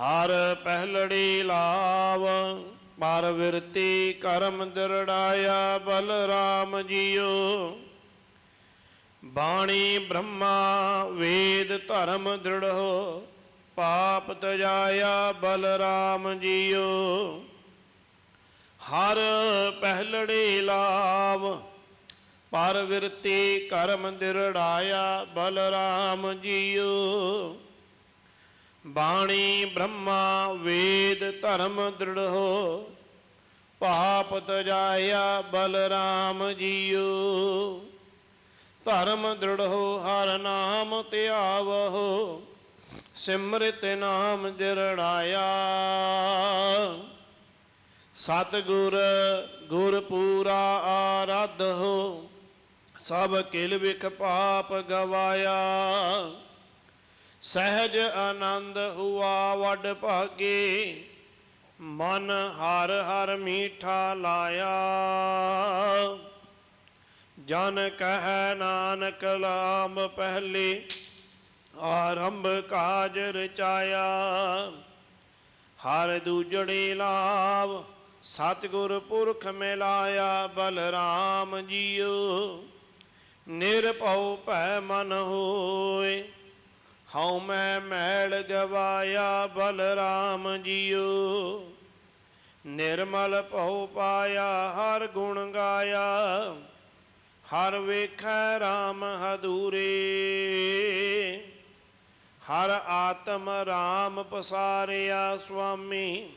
ਹਰ ਪਹਿਲੜੀ ਲਾਵ, ਪਰ ਵਿਰਤੀ ਕਰਮ ਦਿਰੜਾਇਆ ਬਲਰਾਮ ਜੀਓ। ਬਾਣੀ ਬ੍ਰਹਮਾ, ਵੇਦ ਧਰਮ ਦ੍ਰਿੜੋ ਪਾਪ ਤਜਾਇਆ ਬਲਰਾਮ ਜੀਓ। ਹਰ ਪਹਿਲੜੀ ਲਾਵ, ਪਰ ਵਿਰਤੀ ਕਰਮ ਦਿਰੜਾਇਆ ਬਲਰਾਮ ਜੀਓ। ਬਾਣੀ ਬ੍ਰਹਮਾ ਵੇਦ ਧਰਮ ਦ੍ਰਿੜੋ ਪਾਪ ਤਜਾਇਆ ਬਲਰਾਮ ਜੀਓ। ਧਰਮ ਦ੍ਰਿੜੋ ਹਰ ਨਾਮ ਧਿਆਵਹੋ ਸਿਮਰਿਤ ਨਾਮ ਜਰੜਾਇਆ। ਸਤਿਗੁਰ ਗੁਰ ਪੂਰਾ ਹੋ ਸਭ ਕਿਲ ਵਿਖ ਪਾਪ ਗਵਾਇਆ। ਸਹਿਜ ਆਨੰਦ ਹੁਆ ਵੱਡ ਭਾਗੇ, ਮਨ ਹਰ ਹਰ ਮੀਠਾ ਲਾਇਆ। ਜਨ ਕਹਿ ਨਾਨਕ ਲਾਮ ਪਹਿਲੇ ਆਰੰਭ ਕਾਜ ਰਚਾਇਆ। ਹਰ ਦੂਜੜੇ ਲਾਭ ਸਤਿਗੁਰ ਪੁਰਖ ਮਿਲਾਇਆ, ਬਲਰਾਮ ਜੀਓ। ਨਿਰਭਉ ਭੈ ਮਨ ਹੋਏ ਹਉ ਮੈਂ ਮੈਲ ਗਵਾਇਆ ਬਲਰਾਮ ਜੀਓ। ਨਿਰਮਲ ਭਉ ਪਾਇਆ ਹਰ ਗੁਣ ਗਾਇਆ। ਹਰ ਵੇਖੈ RAM ਹਦੂਰੇ। ਹਰ ਆਤਮ RAM ਪਸਾਰਿਆ ਸੁਆਮੀ।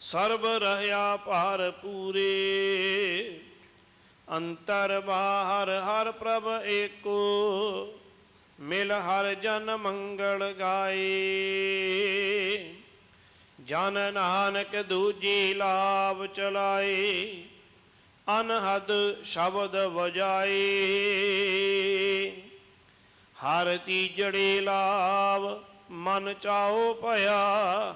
ਸਰਬ ਰਹਿਆ ਭਾਰ ਪੂਰੇ। ਅੰਤਰ ਬਾਹਰ ਹਰ ਪ੍ਰਭ ਏਕੋ। ਮਿਲ ਹਰ ਜਨ ਮੰਗਲ ਗਾਏ। ਜਨ ਨਾਨਕ ਦੂਜੀ ਲਾਭ ਚਲਾਏ। ਅਨਹਦ ਸ਼ਬਦ ਵਜਾਏ। ਹਰ ਤੀਜੜੇ ਲਾਭ ਮਨ ਚਾਓ ਭਇਆ।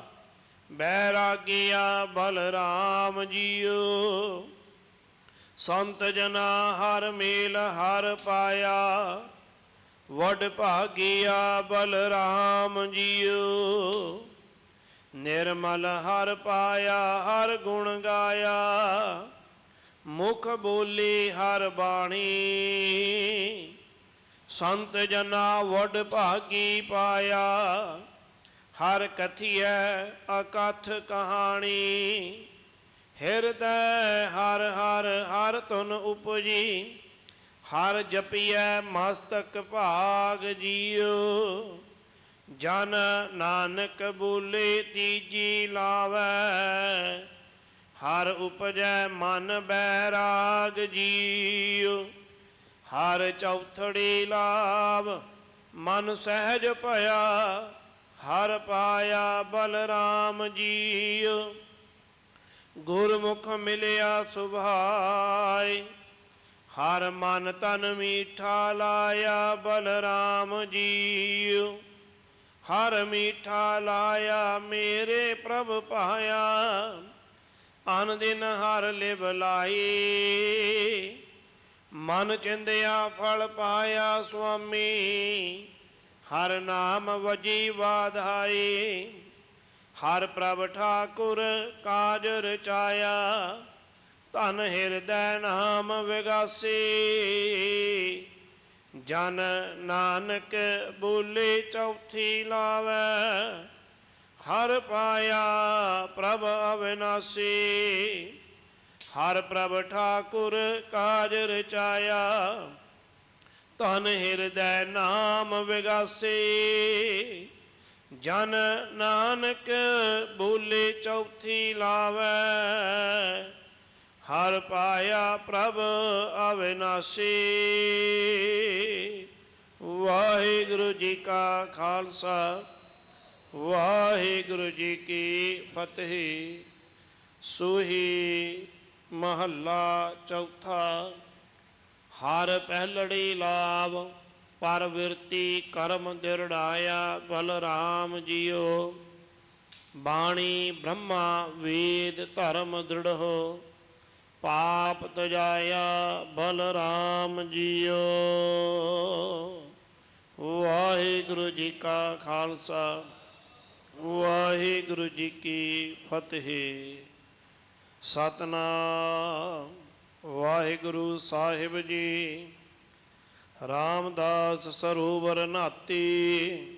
ਬੈਰਾਗਿਆ ਬਲਰਾਮ ਜੀਓ। ਸੰਤ ਜਨਾ ਹਰ ਮੇਲ ਹਰ ਪਾਇਆ। ਵਡ ਭਾਗਿਆ ਬਲਰਾਮ ਜੀਓ। ਨਿਰਮਲ ਹਰ ਪਾਇਆ, ਹਰ ਗੁਣ ਗਾਇਆ। ਮੁਖ ਬੋਲੀ ਹਰ ਬਾਣੀ। ਸੰਤ ਜਨਾ ਵਡ ਭਾਗੀ ਪਾਇਆ। ਹਰ ਕਥੀਐ ਅਕਥ ਕਹਾਣੀ। ਹਿਰਦੈ ਹਰ ਹਰ ਹਰ ਤੁਨ ਉਪਜੀ। ਹਰ ਜਪੀਐ ਮਸਤਕ ਭਾਗ ਜੀਓ ਜਨ ਨਾਨਕ ਬੋਲੇ ਤੀਜੀ ਲਾਵੈ, ਹਰ ਉਪਜੈ ਮਨ ਬੈਰਾਗ ਜੀਉ, ਹਰ ਚੌਥੜੀ ਲਾਭ ਮਨ ਸਹਿਜ ਭਇਆ, ਹਰ ਪਾਇਆ ਬਲਰਾਮ ਜੀਉ। ਗੁਰਮੁਖ ਮਿਲਿਆ ਸੁਭਾਈ ਹਰ ਮਨ ਤਨ ਮੀਠਾ ਲਾਇਆ ਬਲਰਾਮ ਜੀਉ ਹਰ ਮੀਠਾ ਲਾਇਆ ਮੇਰੇ ਪ੍ਰਭ ਪਾਇਆ ਅਨ ਦਿਨ ਹਰ ਲਿਵ ਲਾਈ। ਮਨ ਚਿੰਦਿਆ ਫਲ ਪਾਇਆ ਸੁਆਮੀ। ਹਰ ਨਾਮ ਵਜੀ ਵਾਧਾਈ। ਹਰ ਪ੍ਰਭ ਠਾਕੁਰ ਕਾਜ ਰਚਾਇਆ ਧਨ ਹਿਰਦੈ ਨਾਮ ਵਿਗਾਸੀ। ਜਨ ਨਾਨਕ ਬੋਲੇ ਚੌਥੀ ਲਾਵੈ, ਹਰ ਪਾਇਆ ਪ੍ਰਭ ਅਵਿਨਾਸੀ। ਹਰ ਪ੍ਰਭ ਠਾਕੁਰ ਕਾਜ ਰਚਾਇਆ, ਧਨ ਹਿਰਦੈ ਨਾਮ ਵਿਗਾਸੀ। ਜਨ ਨਾਨਕ ਬੋਲੇ ਚੌਥੀ ਲਾਵੈ ਹਰ ਪਾਇਆ ਪ੍ਰਭ ਅਵਿਨਾਸੀ। ਵਾਹਿਗੁਰੂ ਜੀ ਕਾ ਖਾਲਸਾ, ਵਾਹਿਗੁਰੂ ਜੀ ਕੀ ਫਤਿਹ। ਸੋਹੀ ਮਹੱਲਾ ਚੌਥਾ, ਹਰ ਪਹਿਲੜੀ ਲਾਭ ਪਰ ਵਿਰਤੀ ਕਰਮ ਦਿਰੜਾਇਆ ਬਲਰਾਮ ਜੀਓ। ਬਾਣੀ ਬ੍ਰਹਮਾ, ਵੇਦ ਧਰਮ ਦ੍ਰਿੜੋ ਪਾਪ ਤਜਾਇਆ ਬਲਰਾਮ ਜੀਓ। ਵਾਹਿਗੁਰੂ ਜੀ ਕਾ ਖਾਲਸਾ, ਵਾਹਿਗੁਰੂ ਜੀ ਕੀ ਫਤਿਹ। ਸਤਨਾਮ, ਵਾਹਿਗੁਰੂ ਸਾਹਿਬ ਜੀ। ਰਾਮਦਾਸ ਸਰੋਵਰ ਨਾਤੀ।